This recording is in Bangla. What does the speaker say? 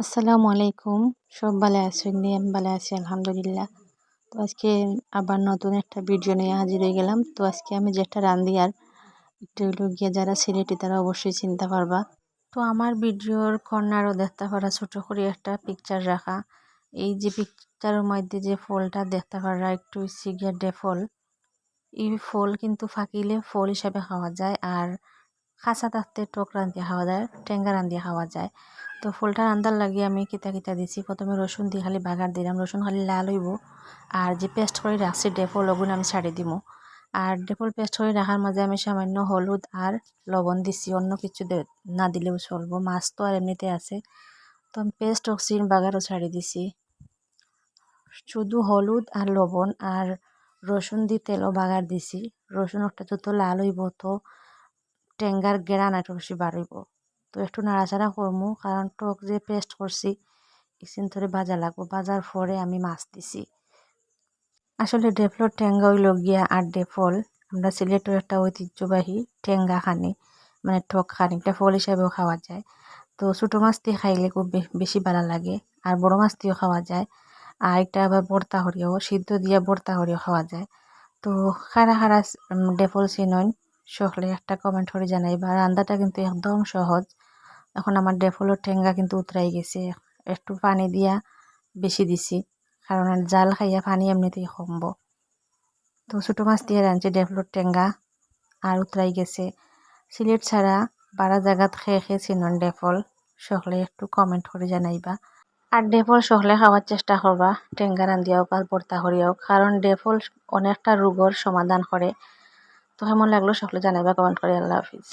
আসসালামু আলাইকুম। সব ভালো আছেন? আমি ভালো আছি, আলহামদুলিল্লাহ। তো আজকে আবার নতুন একটা ভিডিও নিয়ে হাজির হয়ে গেলাম। তো আজকে আমি যেটা রান্ধি আর একটু হলো গিয়ে যারা সিলেটি তারা অবশ্যই চিনতে পারবা। তো আমার ভিডিওর কর্নারও দেখতে পারা, ছোটো করে একটা পিকচার রাখা। এই যে পিকচারের মধ্যে যে ফলটা দেখতে পারা, একটু সিগিয়া ডে ফল। এই ফল কিন্তু ফাঁকিলে ফল হিসাবে খাওয়া যায়। আর খাঁচা থাকতে টক রান্ধিয়ে খাওয়া যায় টেঙ্গা রান্ধিয়ে খাওয়া যায়। তো ফুলটা রান্ধার লাগে আমি কিতা কিতা দিছি। প্রথমে রসুন দিয়ে খালি বাগার দিলাম, রসুন খালি লাল হইব। আর যে পেস্ট করে রাখছি, ডেফল ওগুন আমি ছাড়ি দিব আর ডেফল পেস্ট করে রাখার মাঝে আমি সামান্য হলুদ আর লবণ দিছি, অন্য কিছু না দিলেও চলবো। মাছ তো আর এমনিতে আছে। তো আমি পেস্ট অক্সিজেন বাগারও ছাড়ি দিছি। শুধু হলুদ আর লবণ আর রসুন দিয়ে তেলও বাগার দিছি। রসুন একটা যত লাল হইব তো টেঙ্গার গেরান একটু বেশি বাড়ইব তো একটু নাড়াচাড়া করমু, কারণ টক যে পেস্ট করছি ইসিন ধরে ভাজা লাগবো। ভাজার পরে আমি মাছ দিছি। আসলে ডেফলোর টেঙ্গা হইল গিয়া আর ডেফল, আমরা সিলেটের একটা ঐতিহ্যবাহী টেঙ্গা খানি মানে টক খানি একটা ফল হিসাবেও খাওয়া যায়। তো ছোটো মাছ দিয়ে খাইলে খুব বেশি ভালো লাগে, আর বড় মাছ দিয়েও খাওয়া যায়। আর একটা আবার বর্তা হরিয়াও সিদ্ধ দিয়ে বর্তা হরিয়াও খাওয়া যায়। তো খারা খারা ডেফল চিনন সকলে একটা কমেন্ট করে জানাইবা রান্নাটা কিন্তু একদম সহজ। এখন আমার ডেফলের ঠেঙ্গা কিন্তু উতরাই গেছে। একটু পানি দিয়া বেশি দিছি, কারণ জাল খাইয়া পানি এমনিতেই কমব। তো ছোটো মাছ দিয়ে রাঁধছি ডেফলোর টেঙ্গা আর উতরাই গেছে। সিলেট ছাড়া বারা জায়গাত খেয়ে খেয়ে চিনন ডেফল সকলে একটু কমেন্ট করে জানাইবা। আর ডেফল সকলে খাওয়ার চেষ্টা করবা টেঙ্গা রান্ধিয়াও বা ভর্তা করিয়াও কারণ ডেফল অনেকটা রোগর সমাধান করে। তো কেমন লাগল সকলে জানাইবা কমেন্ট করে আল্লাহ হাফিজ।